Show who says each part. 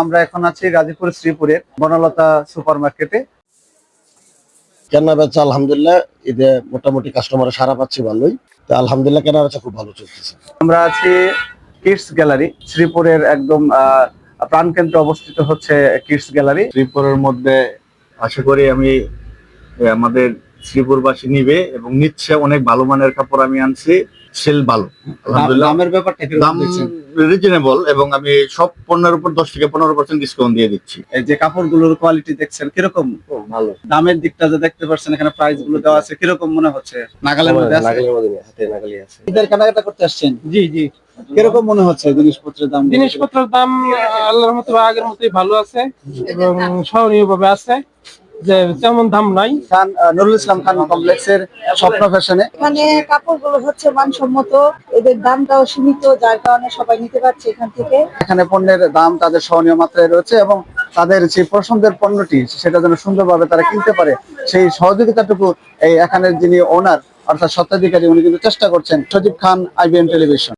Speaker 1: আমরা এখন আছি গাজীপুর শ্রীপুরের বনলতা সুপার মার্কেটে
Speaker 2: কেনা বেচা আলহামদুলিল্লাহ ঈদে মোটামুটি কাস্টমারের সারা পাচ্ছি ভালোই। তো আলহামদুলিল্লাহ কেনা বেচা খুব ভালো চলতেছে।
Speaker 1: আমরা আছি কিডস গ্যালারি শ্রীপুরের একদম আহ, প্রাণকেন্দ্রে অবস্থিত হচ্ছে কিডস গ্যালারি।
Speaker 3: শ্রীপুরের মধ্যে আশা করি আমি আমাদের শ্রীপুরবাসী নিবে এবং নিচ্ছে অনেক ভালো মানের কাপড় আমি আনছি। সেল ভালো।
Speaker 1: দামের ব্যাপারটা
Speaker 3: দাম
Speaker 1: দেখছেন?
Speaker 3: রিজনেবল এবং আমি সব পণ্যের উপর দশ থেকে পনেরো পার্সেন্ট ডিসকাউন্ট দিয়ে দিচ্ছি।
Speaker 1: এই যে কাপড়গুলোর কোয়ালিটি দেখছেন কীরকম?
Speaker 3: ভালো।
Speaker 1: দামের দিকটা যে দেখতে পাচ্ছেন এখানে প্রাইসগুলো দেওয়া আছে কীরকম মনে হচ্ছে? নাগালের মধ্যে আছে?
Speaker 2: নাগালের মধ্যে নেই, হাতে নাগালি আছে।
Speaker 1: ঈদের কেনাকাটা করতে আসছেন?
Speaker 4: জি জি।
Speaker 1: কীরকম মনে হচ্ছে জিনিসপত্রের দাম?
Speaker 4: জিনিসপত্রের দাম আল্লাহর মতো আগের মতোই ভালো আছে এবং সহনীয় ভাবে আছে। যে তেমন দাম নাই।
Speaker 1: খান নুরুল ইসলাম খান কমপ্লেক্সের স্বপ্ন ফ্যাশনে।
Speaker 5: এখানে কাপড়গুলো হচ্ছে মানসম্মত এদের দামটাও সীমিত যার কারণে সবাই নিতে পারছে এখান থেকে।
Speaker 1: এখানে পণ্যের দাম তাদের সহনীয় মাত্রায় রয়েছে এবং তাদের যে পছন্দের পণ্যটি সেটা যেন সুন্দরভাবে তারা কিনতে পারে সেই সহযোগিতাটুকু এই এখানের যিনি ওনার অর্থাৎ স্বত্বাধিকারী উনি কিন্তু চেষ্টা করছেন সজীব খান আইবিএন টেলিভিশন।